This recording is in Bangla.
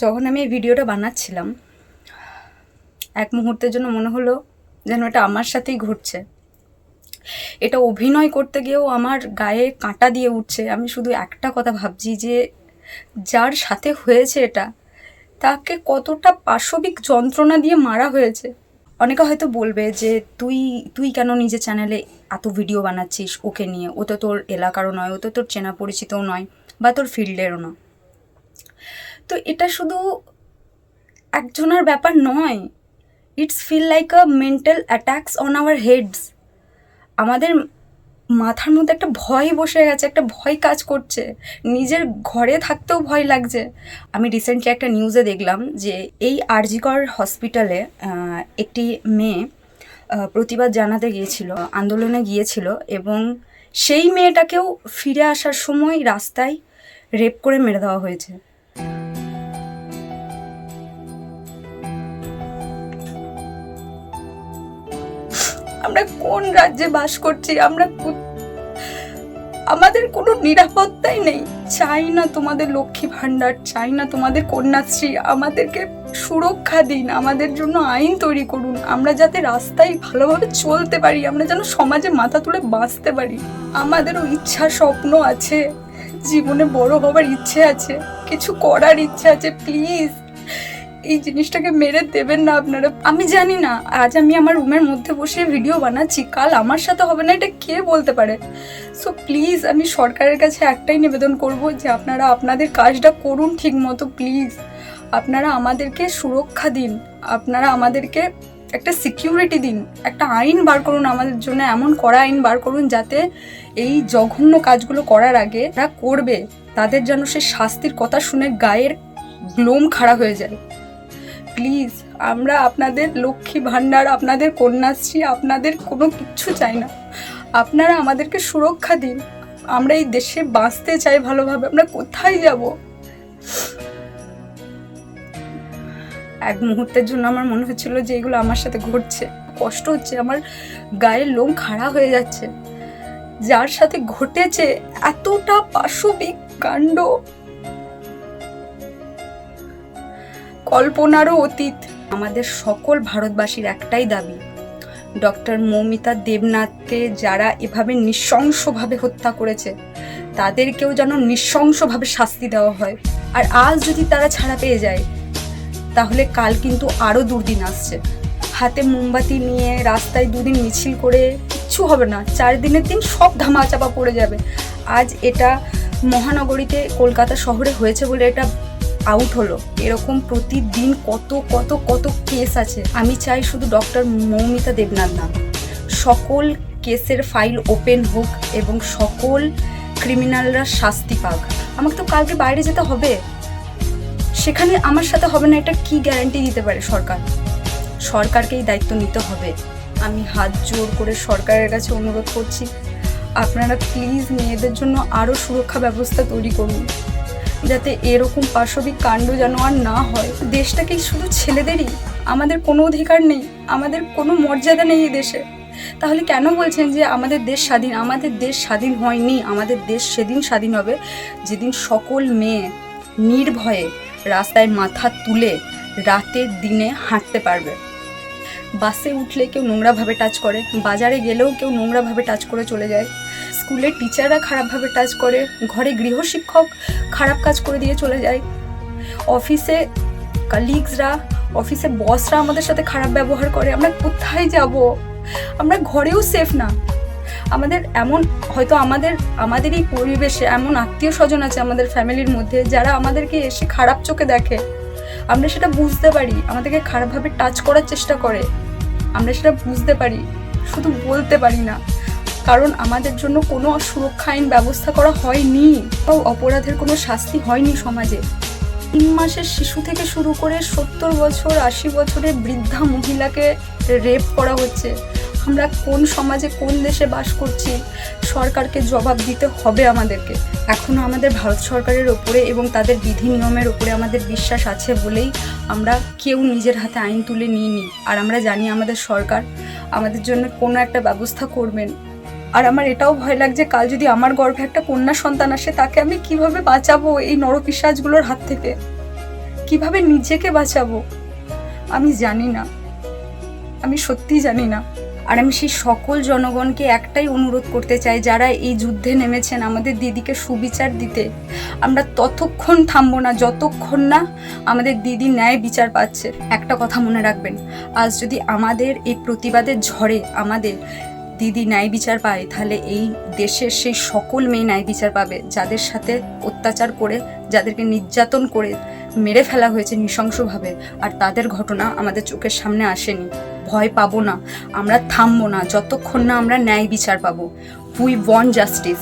যখন আমি এই ভিডিওটা বানাচ্ছিলাম, এক মুহূর্তের জন্য মনে হলো যেন এটা আমার সাথেই ঘটছে। এটা অভিনয় করতে গিয়েও আমার গায়ে কাঁটা দিয়ে উঠছে। আমি শুধু একটা কথা ভাবছি যে, যার সাথে হয়েছে এটা, তাকে কতটা পাশবিক যন্ত্রণা দিয়ে মারা হয়েছে। অনেকে হয়তো বলবে যে, তুই তুই কেন নিজের চ্যানেলে এত ভিডিও বানাচ্ছিস ওকে নিয়ে? ও তো তোর এলাকারও নয়, ও তো তোর চেনা পরিচিতও নয় বা তোর ফিল্ডেরও না তো এটা শুধু একজনের ব্যাপার নয়। It's feel like a mental attacks on our heads আমাদের মাথার মধ্যে একটা ভয় বসে গেছে, একটা ভয় কাজ করছে। নিজের ঘরে থাকতেও ভয় লাগছে। আমি রিসেন্টলি একটা নিউজে দেখলাম যে এই আরজিকর হসপিটালে একটি মেয়ে প্রতিবাদ জানাতে গিয়েছিল, আন্দোলনে গিয়েছিল এবং সেই মেয়েটাকেও ফিরে আসার সময় রাস্তায় রেপ করে মেরে দেওয়া হয়েছে। আমরা কোন রাজ্যে বাস করছি? আমরা আমাদের কোনো নিরাপত্তাই নেই। চাই না তোমাদের লক্ষ্মী ভাণ্ডার, চাই না তোমাদের কন্যাশ্রী। আমাদেরকে সুরক্ষা দিন, আমাদের জন্য আইন তৈরি করুন। আমরা যাতে রাস্তায় ভালোভাবে চলতে পারি, আমরা যেন সমাজে মাথা তুলে বাঁচতে পারি। আমাদেরও ইচ্ছা, স্বপ্ন আছে। জীবনে বড় হবার ইচ্ছে আছে। কিছু করার ইচ্ছে আছে, প্লিজ। এই জিনিসটাকে মেরে দেবেন না আপনারা। আমি জানি না, আজ আমি আমার রুমের মধ্যে বসে ভিডিও বানাচ্ছি, কাল আমার সাথে হবে না, এটা কে বলতে পারে? সো প্লিজ আমি সরকারের কাছে একটাই নিবেদন করব যে আপনারা আপনাদের কাজটা করুন ঠিক মতো প্লিজ আপনারা আমাদেরকে সুরক্ষা দিন, আপনারা আমাদেরকে একটা সিকিউরিটি দিন, একটা আইন বার করুন আমাদের জন্য, এমন কড়া আইন বার করুন যাতে এই জঘন্য কাজগুলো করার আগে যারা করবে, তাদের যেন সে শাস্তির কথা শুনে গায়ের লোম খাড়া হয়ে যায়। প্লিজ, আমরা আপনাদের লক্ষ্মী ভাণ্ডার, আপনাদের কন্যাশ্রী, আপনাদের কোনো কিচ্ছু চাই না। আপনারা আমাদেরকে সুরক্ষা দিন। আমরা এই দেশে বাঁচতে চাই ভালোভাবে। আমরা কোথায় যাব? এক মুহূর্তের জন্য আমার মনে হচ্ছিল যে এগুলো আমার সাথে ঘটছে। কষ্ট হচ্ছে, আমার গায়ের লোম খাড়া হয়ে যাচ্ছে। যার সাথে ঘটেছে এতটা পাশবিক কাণ্ড। কল্পনারও অতীত। আমাদের সকল ভারতবাসীর একটাই দাবি, ডক্টর মৌমিতা দেবনাথকে যারা এভাবে নৃশংসভাবে হত্যা করেছে, তাদেরকেও যেন নৃশংসভাবে শাস্তি দেওয়া হয়। আর আজ যদি তারা ছাড়া পেয়ে যায়, তাহলে কাল কিন্তু আরও দুর্দিন আসছে। হাতে মোমবাতি নিয়ে রাস্তায় দুদিন মিছিল করে কিচ্ছু হবে না, চার দিনের দিন সব ধামাচাপা পড়ে যাবে। আজ এটা মহানগরীতে কলকাতা শহরে হয়েছে বলে এটা আউট হলো। এরকম প্রতিদিন কত কত কত কেস আছে। আমি চাই শুধু ডক্টর মৌমিতা দেবনাথ না সকল কেসের ফাইল ওপেন হোক এবং সকল ক্রিমিনালরা শাস্তি পাক। আমাকে তো কালকে বাইরে যেতে হবে। সেখানে আমার সাথে হবে না, এটা কি গ্যারান্টি দিতে পারে সরকার? সরকারকেই দায়িত্ব নিতে হবে। আমি হাত জোর করে সরকারের কাছে অনুরোধ করছি, আপনারা প্লিজ মেয়েদের জন্য আরও সুরক্ষা ব্যবস্থা তৈরি করুন। যাতে এরকম পাশবিক কাণ্ড যেন আর না হয়। দেশটা কি শুধু ছেলেদেরই আমাদের কোনো অধিকার নেই, আমাদের কোনো মর্যাদা নেই এই দেশে। তাহলে কেন বলছেন যে আমাদের দেশ স্বাধীন? আমাদের দেশ স্বাধীন হয়নি, আমাদের দেশ সেদিন স্বাধীন হবে যেদিন সকল মেয়ে নির্ভয়ে রাস্তায় মাথা তুলে রাতের দিনে হাঁটতে পারবে। বাসে উঠলে কেউ নোংরাভাবে টাচ করে, বাজারে গেলেও কেউ নোংরাভাবে টাচ করে চলে যায়। স্কুলের টিচাররা খারাপভাবে টাচ করে, ঘরে গৃহশিক্ষক খারাপ কাজ করে দিয়ে চলে যায়। অফিসে কালিগসরা অফিসে বসরা আমাদের সাথে খারাপ ব্যবহার করে। আমরা কোথায় যাব? আমরা ঘরেও সেফ না। আমাদের এমন, হয়তো আমাদের আমাদের এই পরিবেশে এমন আত্মীয় স্বজন আছে আমাদের ফ্যামিলির মধ্যে, যারা আমাদেরকে এসে খারাপ চোখে দেখে। আমরা সেটা বুঝতে পারি, আমাদেরকে খারাপভাবে টাচ করার চেষ্টা করে। আমরা সেটা বুঝতে পারি, শুধু বলতে পারি না। কারণ আমাদের জন্য কোনো সুরক্ষা আইন ব্যবস্থা করা হয়নি। বা অপরাধের কোনো শাস্তি হয়নি সমাজে। তিন মাসের শিশু থেকে শুরু করে সত্তর বছর, আশি বছরের বৃদ্ধা মহিলাকে রেপ করা হচ্ছে। আমরা কোন সমাজে কোন দেশে বাস করছি, সরকারকে জবাব দিতে হবে আমাদেরকে। এখনও আমাদের ভারত সরকারের ওপরে এবং তাদের বিধি নিয়মের ওপরে আমাদের বিশ্বাস আছে বলেই আমরা কেউ নিজের হাতে আইন তুলে নিইনি। আর আমরা জানি আমাদের সরকার আমাদের জন্য কোনো একটা ব্যবস্থা করবেন। আর আমার এটাও ভয় লাগছে, কাল যদি আমার গর্ভে একটা কন্যা সন্তান আসে, তাকে আমি কীভাবে বাঁচাবো এই নরপিসাজগুলোর হাত থেকে? কীভাবে নিজেকে বাঁচাবো? আমি জানি না। আমি সত্যি জানি না। আর আমি সেই সকল জনগণকে একটাই অনুরোধ করতে চাই, যারা এই যুদ্ধে নেমেছেন আমাদের দিদিকে সুবিচার দিতে। আমরা ততক্ষণ থামবো না, যতক্ষণ না আমাদের দিদি ন্যায় বিচার পাচ্ছে। একটা কথা মনে রাখবেন, আজ যদি আমাদের এই প্রতিবাদের ঝড়ে আমাদের দিদি ন্যায় বিচার পায়, তাহলে এই দেশের সেই সকল মেয়ে ন্যায় বিচার পাবে, যাদের সাথে অত্যাচার করে, যাদেরকে নির্যাতন করে মেরে ফেলা হয়েছে নৃশংসভাবে। আর তাদের ঘটনা আমাদের চোখের সামনে আসেনি। ভয় পাবো না, আমরা থামবো না, যতক্ষণ না আমরা ন্যায় বিচার পাবো। We want justice